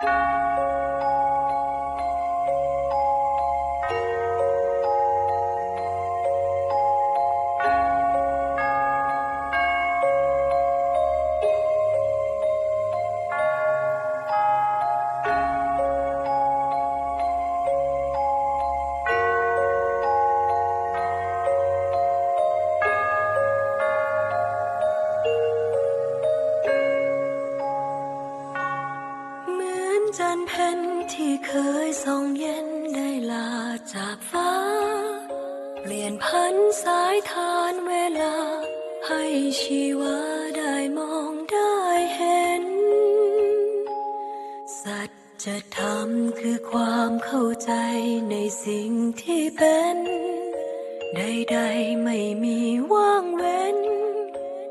เจันเพ็ญที่เคยส่องเย็นได้ลาจากฟ้า เปลี่ยนพันสายทานเวลา ให้ชีวาได้มองได้เห็น สัจธรรมคือความเข้าใจในสิ่งที่เป็นใดๆไม่มีว่างเว้น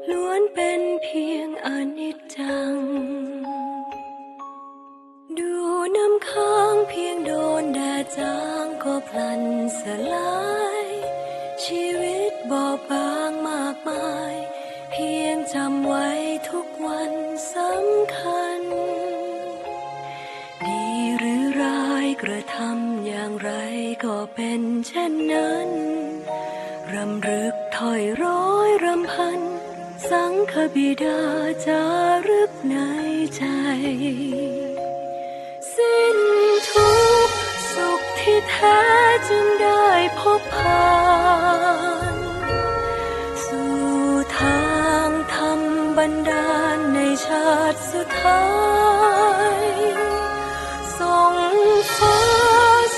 ล้วนเป็นเพียงอนิจจัง ลันสลายชีวิตบอบบางมากมาย เพียงจำไว้ทุกวันสำคัญ ดีหรือร้ายกระทำอย่างไรก็เป็นเช่นนั้นรำลึกถอยร้อยรำพัน สังคบิดาจารึกในใจ สิ้นทุกสุขที่แท้จึง พบผ่านสู่ทางธรรมบันดาลในชาติสุดท้ายส่งฟ้า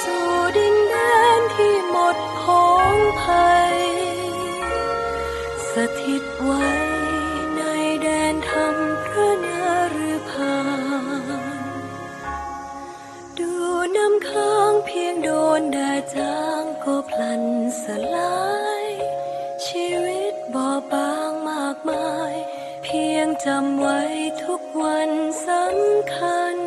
สู่ดินแดนที่หมดผองภัยสถิตไว้ จำไว้ทุกวันสำคัญ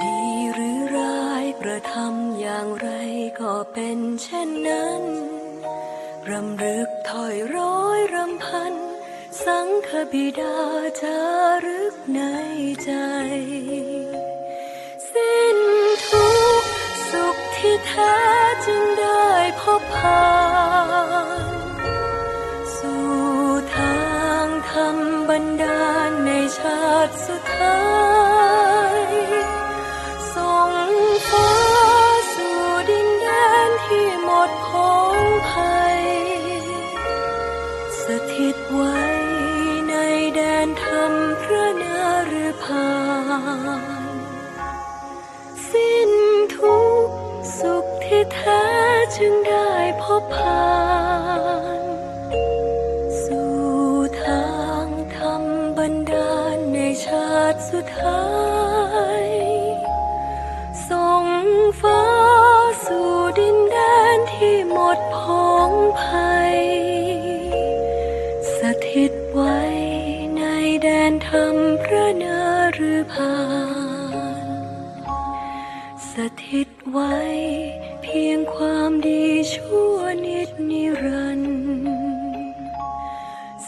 ดีหรือร้ายกระทำอย่างไรก็เป็นเช่นนั้นรำลึกถอยร้อยรำพัน สังคบิดาจารึกในใจ สิ้นทุกสุขที่แท้จึงได้พบผ่า ถิตไว้ในแดนธรรมพระนฤพานสิ้นทุกสุขที่แท้จึงได้พบผ่านสู่ทางธรรมบันดาลในชาติสุดท้ายส่งฟ้าสู่ดินแดนที่หมดผอ พานสถิตไว้เพียงความดีชั่วนิดนิรันดร์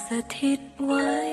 สถิตไว้